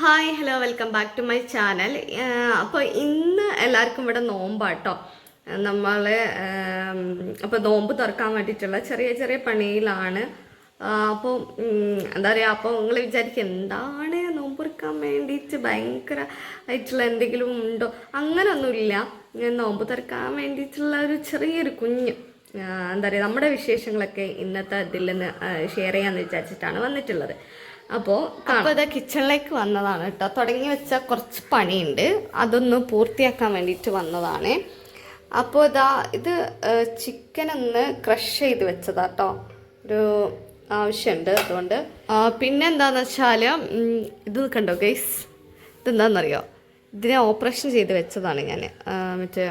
Hi hello welcome back to my channel അപ്പോൾ ഇന്ന് എല്ലാവർക്കും ഇവിടെ നോമ്പാട്ടോ. നമ്മൾ അപ്പോൾ നോമ്പ് തുറക്കാൻ വേണ്ടിയിട്ടുള്ള ചെറിയ ചെറിയ പണിയിലാണ്. അപ്പോൾ എന്താ പറയുക അപ്പോൾ നിങ്ങൾ വിചാരിക്കും എന്താണ് നോമ്പ് തുറക്കാൻ വേണ്ടിയിട്ട് ഭയങ്കര ആയിട്ടുള്ള എന്തെങ്കിലും ഉണ്ടോ? അങ്ങനൊന്നുമില്ല. ഞാൻ നോമ്പ് തുറക്കാൻ വേണ്ടിയിട്ടുള്ള ഒരു ചെറിയൊരു കുഞ്ഞ് എന്താ പറയുക നമ്മുടെ വിശേഷങ്ങളൊക്കെ ഇന്നത്തെ ഇതിൽ നിന്ന് ഷെയർ ചെയ്യാമെന്ന് വിചാരിച്ചിട്ടാണ് വന്നിട്ടുള്ളത്. അപ്പോൾ അപ്പോൾ ഇതാ കിച്ചണിലേക്ക് വന്നതാണ് കേട്ടോ. തുടങ്ങി വെച്ച കുറച്ച് പണിയുണ്ട്. അതൊന്ന് പൂർത്തിയാക്കാൻ വേണ്ടിയിട്ട് വന്നതാണ്. അപ്പോൾ ഇതാ ഇത് ചിക്കൻ ഒന്ന് ക്രഷ് ചെയ്ത് വെച്ചതാ കേട്ടോ. ഒരു ആവശ്യമുണ്ട് അതുകൊണ്ട്. പിന്നെ എന്താണെന്ന് വെച്ചാൽ ഇത് കണ്ടോ ഗൈസ് ഇതെന്താണെന്നറിയോ ഇതിനെ ഓപ്പറേഷൻ ചെയ്ത് വെച്ചതാണ് ഞാൻ മറ്റേ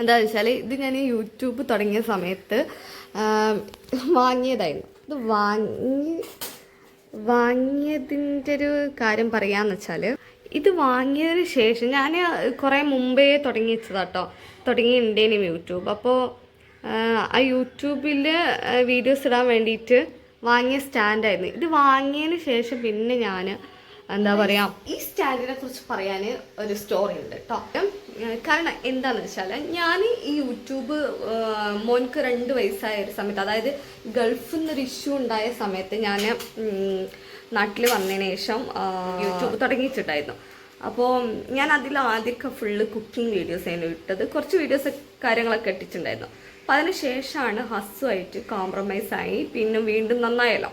എന്താണെന്ന് വെച്ചാൽ ഇത് ഞാൻ യൂട്യൂബ് തുടങ്ങിയ സമയത്ത് വാങ്ങിയതായിരുന്നു. ഇത് വാങ്ങി വാങ്ങിയതിന്റെ ഒരു കാര്യം പറയാന്ന് വെച്ചാൽ ഇത് വാങ്ങിയതിന് ശേഷം ഞാൻ കുറേ മുമ്പേ തുടങ്ങി വെച്ചതാട്ടോ തുടങ്ങിയിട്ടുണ്ടേനും യൂട്യൂബ്. അപ്പോൾ ആ യൂട്യൂബിൽ വീഡിയോസ് ഇടാൻ വേണ്ടിയിട്ട് വാങ്ങിയ സ്റ്റാൻഡായിരുന്നു. ഇത് വാങ്ങിയതിന് ശേഷം പിന്നെ ഞാൻ എന്താ പറയാ? ഈ സ്റ്റാൻഡിനെ കുറിച്ച് പറയാൻ ഒരു സ്റ്റോറി ഉണ്ട് കേട്ടോ കാരണം എന്താന്ന് വെച്ചാൽ ഞാൻ ഈ യൂട്യൂബ് മോൻക്ക് രണ്ട് വയസ്സായ ഒരു സമയത്ത് അതായത് ഗൾഫിൽ നിന്നൊരു ഇഷ്യൂ ഉണ്ടായ സമയത്ത് ഞാൻ നാട്ടിൽ വന്നതിന് ശേഷം യൂട്യൂബ് തുടങ്ങിയിട്ടുണ്ടായിരുന്നു. അപ്പോൾ ഞാൻ അതിൽ ആദ്യമൊക്കെ ഫുള്ള് കുക്കിംഗ് വീഡിയോസ് ആയിരുന്നു ഇട്ടത്. കുറച്ച് വീഡിയോസ് കാര്യങ്ങളൊക്കെ ഇട്ടിട്ടുണ്ടായിരുന്നു. അപ്പോൾ അതിന് ശേഷമാണ് ഹസ്സുമായിട്ട് കോംപ്രമൈസ് ആയി. പിന്നെ വീണ്ടും നന്നായല്ലോ.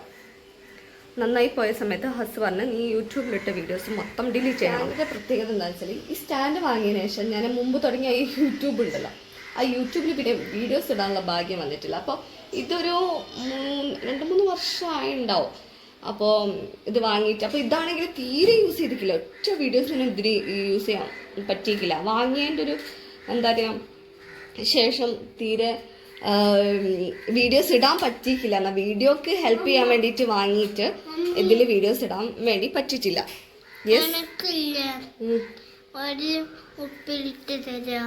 നന്നായി പോയ സമയത്ത് ഹസ് പറഞ്ഞ് നീ യൂട്യൂബിലിട്ട വീഡിയോസ് മൊത്തം ഡിലീറ്റ് ചെയ്യണം. അതിന്റെ പ്രത്യേകത എന്താ വെച്ചാൽ ഈ സ്റ്റാൻഡ് വാങ്ങിയതിന് ശേഷം ഞാൻ മുമ്പ് തുടങ്ങിയ ഈ യൂട്യൂബ് ഉണ്ടല്ലോ ആ യൂട്യൂബിൽ പിന്നെ വീഡിയോസ് ഇടാനുള്ള ഭാഗ്യം വന്നിട്ടില്ല. അപ്പോൾ ഇതൊരു രണ്ട് മൂന്ന് വർഷമായി ഉണ്ടാവും അപ്പോൾ ഇത് വാങ്ങിയിട്ട് അപ്പോൾ ഇതാണെങ്കിൽ തീരെ യൂസ് ചെയ്തിട്ടില്ല. ഒറ്റ ഞാൻ ഇതിന് യൂസ് ചെയ്യാൻ പറ്റിയിട്ടില്ല. വാങ്ങിയതിന്റെ ഒരു എന്താ പറയുക ശേഷം തീരെ വീഡിയോസ് ഇടാൻ പറ്റിയിട്ടില്ല. എന്നാൽ വീഡിയോക്ക് ഹെൽപ്പ് ചെയ്യാൻ വേണ്ടിയിട്ട് വാങ്ങിയിട്ട് ഇതിൽ വീഡിയോസ് ഇടാൻ വേണ്ടി പറ്റിയിട്ടില്ല. ഉപ്പിലിട്ട് തരാ.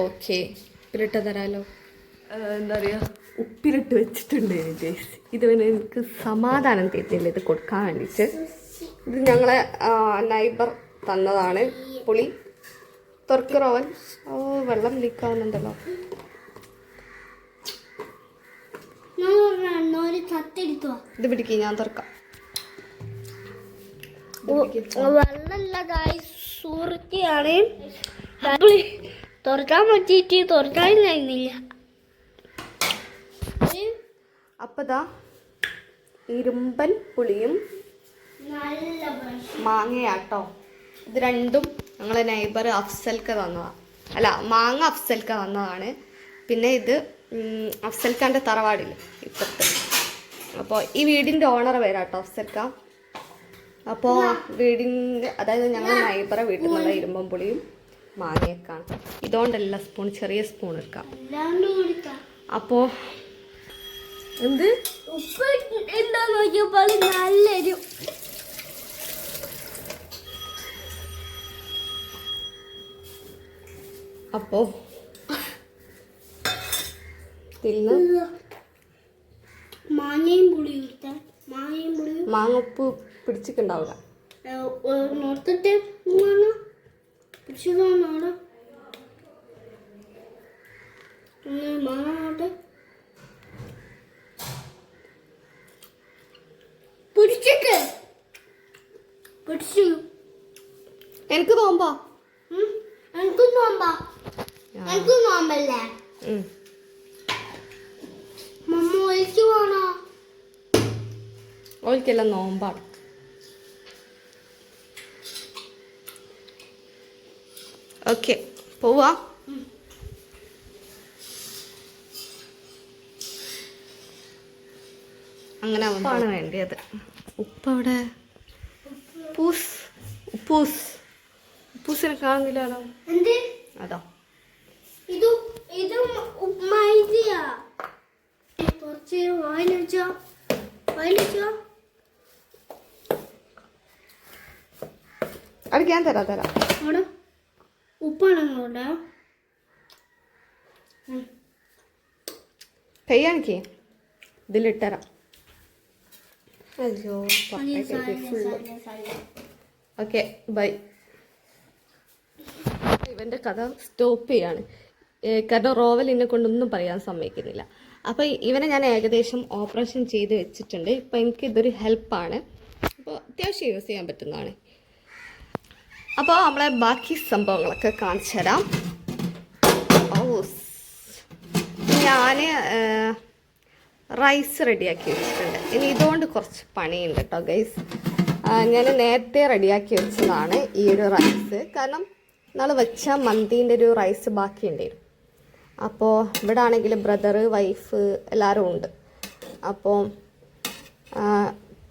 ഓക്കെ ഉപ്പിലിട്ട് തരാലോ. എന്താ പറയുക ഉപ്പിലിട്ട് വെച്ചിട്ടുണ്ട് ഗൈസ് ഇത് പിന്നെ എനിക്ക് സമാധാനം തരുന്നില്ല ഇത് കൊടുക്കാൻ വേണ്ടിയിട്ട് ഇത് ഞങ്ങളെ നൈബർ തന്നതാണ് പുളി. തുറക്കറോവൻ. ഓ വെള്ളം ലീക്കാവുന്നുണ്ടല്ലോ ഇത് പിടിക്കും ഞാൻ തുറക്കാം. വെള്ളല്ല കായ് സുഹൃത്തിയാണ് തുറക്കാൻ പറ്റിയിട്ട് തുറക്കാൻ കഴിഞ്ഞില്ല. അപ്പം ദാ ഇരുമ്പൻ പുളിയും മാങ്ങയാട്ടോ. ഇത് രണ്ടും ഞങ്ങളെ നൈബർ അഫ്സൽക്ക തന്നതാണ് അല്ല മാങ്ങ അഫ്സൽക്ക തന്നതാണ്. പിന്നെ ഇത് അഫ്സൽക്കാന്റെ തറവാടില്ല ഇപ്പത്തെ അപ്പോൾ ഈ വീടിന്റെ ഓണർ പേരാട്ടോ അഫ്സൽക്ക. അപ്പോൾ വീടിന്റെ അതായത് ഞങ്ങൾ നൈബറെ വീട്ടിൽ നിന്നുള്ള ഇരുമ്പമ്പുളിയും മാങ്ങയൊക്കെയാണ്. ഇതുകൊണ്ടല്ല സ്പൂൺ ചെറിയ സ്പൂൺ എടുക്കാം. അപ്പോൾ എന്ത്? ഉപ്പ് എന്താന്ന് നോക്കിയപ്പോൾ നല്ലൊരു അപ്പോൾ മാങ്ങയും പുളിയും. മാങ്ങ ഉപ്പ് പിടിച്ചിട്ടുണ്ടാവില്ല. നോർത്തിട്ട് മാങ്ങ പിടിച്ചതാണ് അവിടെ ഒന്ന് മാങ്ങ അങ്ങോട്ട് പിടിച്ചിട്ട് പിടിച്ചു. എനിക്ക് നോമ്പാ? എനിക്കും നോമ്പല്ലേ. മമ്മ ഒഴിച്ചു പോണോ ഓൾക്കെല്ലാം നോമ്പാണ്. ഓക്കെ പോവാ. അങ്ങനെ ഉപ്പാണ് വേണ്ടിയത്. ഉപ്പ് അവിടെ? ഉപ്പൂസ്. ഉപ്പൂസ്. ഉപ്പൂസിനെ കാണുന്നില്ലല്ലോ. അതോ? അതാ ഞാൻ തരാം തരാം. ഉപ്പാണ് കൈ കാണിക്കേ അയ്യോ ഓക്കെ ബൈ. ഇവന്റെ കഥ സ്റ്റോപ്പ് ചെയ്യാണ്. കാരണം റോവൽ എന്നെ കൊണ്ടൊന്നും പറയാൻ സമ്മതിക്കുന്നില്ല. അപ്പോൾ ഇവനെ ഞാൻ ഏകദേശം ഓപ്പറേഷൻ ചെയ്ത് വെച്ചിട്ടുണ്ട്. ഇപ്പോൾ എനിക്ക് ഇതൊരു ഹെൽപ്പാണ്. അപ്പോൾ അത്യാവശ്യം യൂസ് ചെയ്യാൻ പറ്റുന്നതാണ്. അപ്പോൾ നമ്മളെ ബാക്കി സംഭവങ്ങളൊക്കെ കാണിച്ചു തരാം. ഞാൻ റൈസ് റെഡിയാക്കി വെച്ചിട്ടുണ്ട്. ഇനി ഇതുകൊണ്ട് കുറച്ച് പണിയുണ്ട് കേട്ടോ ഗൈസ് ഞാൻ നേരത്തെ റെഡിയാക്കി വെച്ചതാണ് ഈ ഒരു റൈസ്. കാരണം നാളെ വെച്ച മന്തീന്റെ ഒരു റൈസ് ബാക്കി ഉണ്ടായിരുന്നു അപ്പോൾ ഇവിടെ ആണെങ്കിൽ ബ്രദർ വൈഫ് എല്ലാവരും ഉണ്ട്. അപ്പോൾ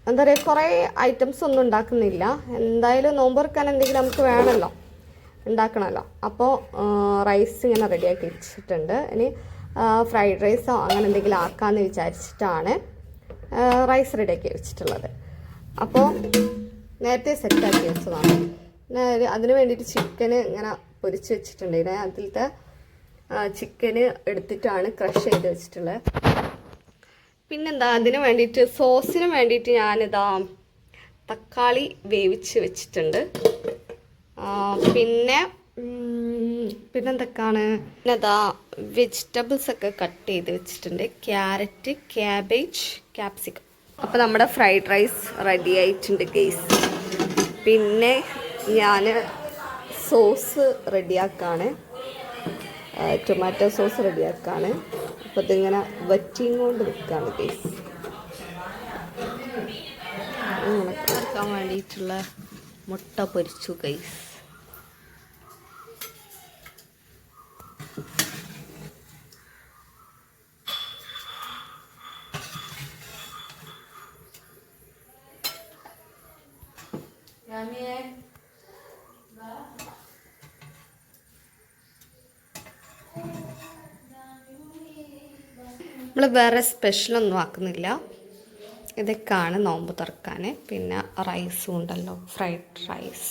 എന്താ പറയുക കുറേ ഐറ്റംസ് ഒന്നും ഉണ്ടാക്കുന്നില്ല. എന്തായാലും നോമ്പൊറുക്കാൻ എന്തെങ്കിലും നമുക്ക് വേണമല്ലോ. ഉണ്ടാക്കണമല്ലോ. അപ്പോൾ റൈസ് ഇങ്ങനെ റെഡിയാക്കി വെച്ചിട്ടുണ്ട്. ഇനി ഫ്രൈഡ് റൈസോ അങ്ങനെ എന്തെങ്കിലും ആക്കാമെന്ന് വിചാരിച്ചിട്ടാണ് റൈസ് റെഡിയാക്കി വെച്ചിട്ടുള്ളത്. അപ്പോൾ നേരത്തെ സെറ്റാക്കി വെച്ചതാണ്. അതിന് വേണ്ടിയിട്ട് ചിക്കന് ഇങ്ങനെ പൊരിച്ച് വെച്ചിട്ടുണ്ട് ഇതിനെ അതിലത്തെ ചിക്കന് എടുത്തിട്ടാണ് ക്രഷ് ചെയ്ത് വെച്ചിട്ടുള്ളത്. പിന്നെന്താ അതിന് വേണ്ടിയിട്ട് സോസിന് വേണ്ടിയിട്ട് ഞാനിതാ തക്കാളി വേവിച്ച് വെച്ചിട്ടുണ്ട്. പിന്നെ പിന്നെന്തൊക്കെയാണ്? പിന്നെ അതാ വെജിറ്റബിൾസ് ഒക്കെ കട്ട് ചെയ്ത് വെച്ചിട്ടുണ്ട്. Carrot cabbage capsicum. അപ്പോൾ നമ്മുടെ ഫ്രൈഡ് റൈസ് റെഡി ആയിട്ടുണ്ട് ഗെയ്സ് പിന്നെ ഞാൻ സോസ് റെഡിയാക്കാണ്. ടൊമാറ്റോ സോസ് റെഡിയാക്കാണ്. അപ്പോൾ ഇതിങ്ങനെ വറ്റിയും കൊണ്ട് നിൽക്കുകയാണ് കേസ് ഉണക്കാൻ വേണ്ടിയിട്ടുള്ള മുട്ട പൊരിച്ചു ഗൈസ് വേറെ സ്പെഷ്യലൊന്നും ആക്കുന്നില്ല. ഇതൊക്കെയാണ് നോമ്പ് തുറക്കാൻ പിന്നെ റൈസും ഉണ്ടല്ലോ ഫ്രൈഡ് റൈസ്